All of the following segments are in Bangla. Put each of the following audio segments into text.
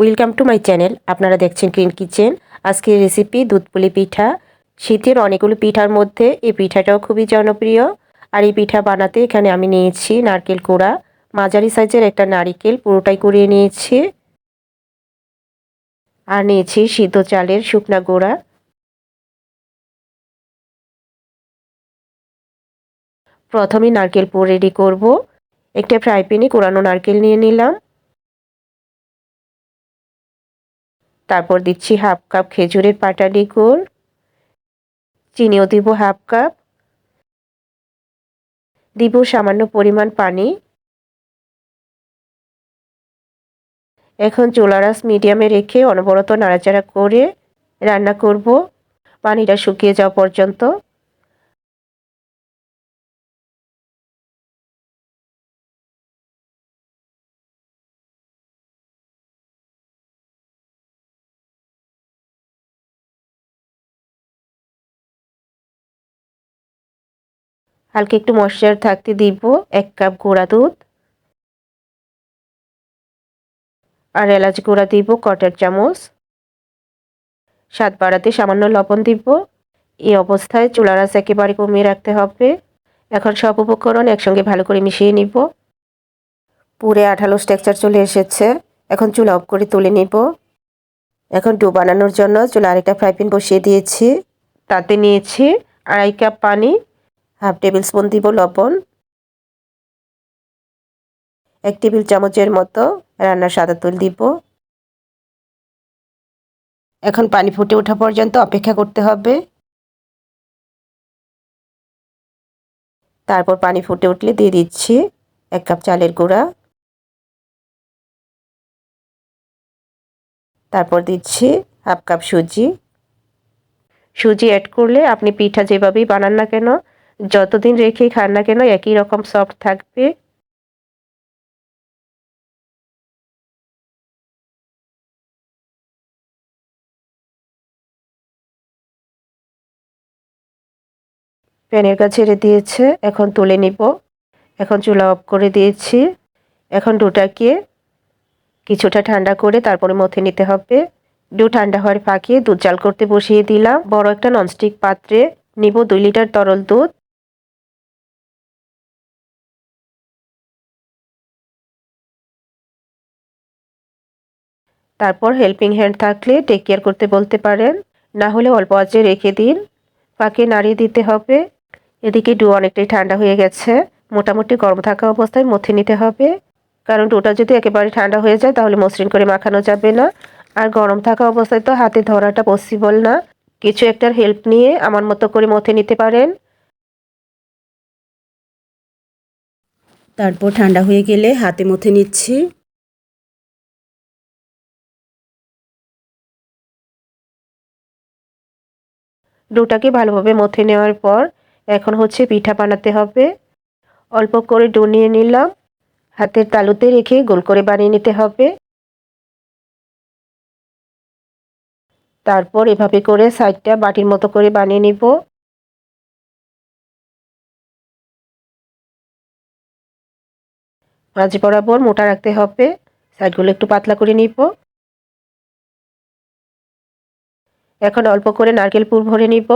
ওয়েলকাম টু মাই চ্যানেল আপনারা দেখছেন ক্লিন কিচেন আজকের রেসিপি দুধ পুলি পিঠা। শীতের অনেকগুলো পিঠার মধ্যে এই পিঠাটাও খুবই জনপ্রিয়। আর এই পিঠা বানাতে এখানে আমি নিয়েছি নারকেল কোড়া। মাঝারি সাইজের একটা নারিকেল পুরোটাই কুড়িয়ে নিয়েছি। আর নিয়েছি সিদ্ধ চালের শুকনা গোড়া। প্রথমে নারকেল পুর রেডি করব। একটা ফ্রাই প্যানে কোরানো নারকেল নিয়ে নিলাম। তারপর দিচ্ছি হাফ কাপ খেজুরের পাটালি গুড় চিনিও দিব হাফ কাপ, দিব সামান্য পরিমাণ পানি। এখন চুলারাস মিডিয়ামে রেখে অনবরত নাড়াচাড়া করে রান্না করব। পানিটা শুকিয়ে যাওয়া পর্যন্ত হালকা একটু মশলার থাকতে দিব, এক কাপ গুঁড়া দুধ আর এলাচ গুঁড়া দিব কটার চামচ। স্বাদ বাড়াতে সামান্য লবণ দিব। এই অবস্থায় চুলার আঁচ একেবারে কমিয়ে রাখতে হবে। এখন সব উপকরণ একসঙ্গে ভালো করে মিশিয়ে নিব। পুরে আঠালো স্ট্রাকচার চলে এসেছে। এখন চুলা অফ করে তুলে নিব। এখন ডো বানানোর জন্য চুলা আরেকটা ফ্রাই প্যান বসিয়ে দিয়েছি। তাতে নিয়েছি আড়াই কাপ পানি। হাফ টেবিল স্পুন দিব লবণ, এক টেবিল চামচের মতো রান্নার সাদা তুল দিব। এখন পানি ফুটে ওঠা পর্যন্ত অপেক্ষা করতে হবে। তারপর পানি ফুটে উঠলে দিয়ে দিচ্ছি এক কাপ চালের গুঁড়া। তারপর দিচ্ছি হাফ কাপ সুজি। সুজি অ্যাড করলে আপনি পিঠা যেভাবেই বানান না কেন যতদিন রেখে খান না কেন, একই রকম সফট থাকবে। প্যানের কাছে ছেড়ে দিয়েছে, এখন তুলে নিব। এখন চুলা অফ করে দিয়েছি। এখন ডোটাকে কিছুটা ঠান্ডা করে তারপরে মথে নিতে হবে। ডো ঠান্ডা হওয়ার ফাঁকে দুধ জাল করতে বসিয়ে দিলাম। বড় একটা ননস্টিক পাত্রে নিব দুই লিটার তরল দুধ। তারপর হেল্পিং হ্যান্ড থাকলে টেক কেয়ার করতে বলতে পারেন। না হলে অল্প আঁচে রেখে দিন। পাকে নাড়িয়ে দিতে হবে। এদিকে ডো অনেকটাই ঠান্ডা হয়ে গেছে। মোটামুটি গরম থাকা অবস্থায় মথে নিতে হবে। কারণ ডোটা যদি একেবারে ঠান্ডা হয়ে যায়, তাহলে মসৃণ করে মাখানো যাবে না। আর গরম থাকা অবস্থায় তো হাতে ধরাটা পসিবল না। কিছু একটার হেল্প নিয়ে আমার মতো করে মথে নিতে পারেন। তারপর ঠান্ডা হয়ে গেলে হাতে মথে নিচ্ছি। ডোটাকে ভালোভাবে মথে নেওয়ার পর এখন হচ্ছে পিঠা বানাতে হবে। অল্প করে ডো নিয়ে নিলাম। হাতের তালুতে রেখে গোল করে বানিয়ে নিতে হবে। তারপর এভাবে করে সাইডটা বাটির মতো করে বানিয়ে নিব। মাঝ বরাবর মোটা রাখতে হবে। সাইডগুলো একটু পাতলা করে নিব। এখন অল্প করে নারকেল পুর ভরে নিব।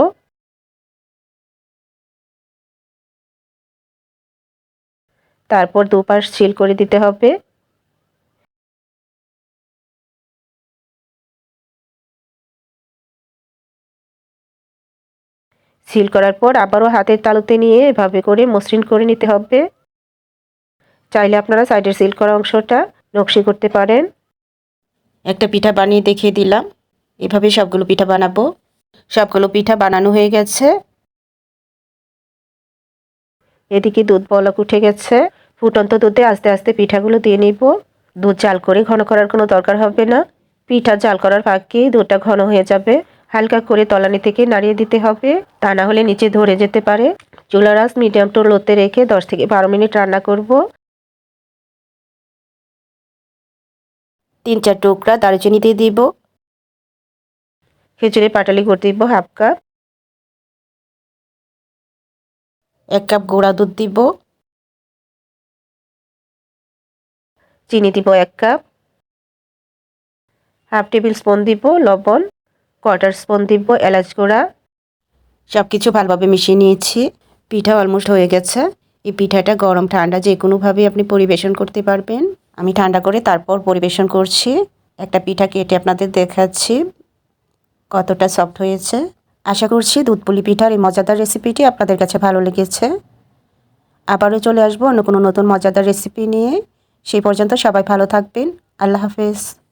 তারপর দুপাশ সিল করে দিতে হবে। সিল করার পর আবারও হাতের তালুতে নিয়ে এভাবে করে মসৃণ করে নিতে হবে। চাইলে আপনারা সাইডের সিল করা অংশটা নকশি করতে পারেন। একটা পিঠা বানিয়ে দেখিয়ে দিলাম। এভাবে সবগুলো পিঠা বানাবো। সবগুলো পিঠা বানানো হয়ে গেছে। এদিকে দুধ বলক উঠে গেছে। ফুটন্ত দুধে আস্তে আস্তে পিঠাগুলো দিয়ে নিব। দুধ জাল করে ঘন করার কোনো দরকার হবে না। পিঠা জাল করার ফাঁকেই দুধটা ঘন হয়ে যাবে। হালকা করে তলানি থেকে নাড়িয়ে দিতে হবে। তা না হলে নিচে ধরে যেতে পারে। চুলার মিডিয়াম টু লোতে রেখে দশ থেকে বারো মিনিট রান্না করব। তিন চার টুকরা দারুচিনি দিয়ে দিব। খিচুড়ি পাটালি করে দিব হাফ কাপ এক কাপ গুঁড়া দুধ দিব। চিনি দিব এক কাপ হাফ টেবিল স্পুন দিব, লবণ. কোয়ার্টার স্পুন দিব, এলাচ গুঁড়া। সব কিছু ভালোভাবে মিশিয়ে নিয়েছি। পিঠা অলমোস্ট হয়ে গেছে। এই পিঠাটা গরম ঠান্ডা যে কোনোভাবে আপনি পরিবেশন করতে পারবেন। আমি ঠান্ডা করে তারপর পরিবেশন করছি। একটা পিঠা কেটে আপনাদের দেখাচ্ছি। কতটা সফট হয়েছে? আশা করছি দুধপুলি পিঠার এই মজাদার রেসিপিটি আপনাদের কাছে ভালো লেগেছে। আবারও চলে আসব অন্য কোনো নতুন মজাদার রেসিপি নিয়ে। সেই পর্যন্ত সবাই ভালো থাকবেন। আল্লাহ হাফেজ।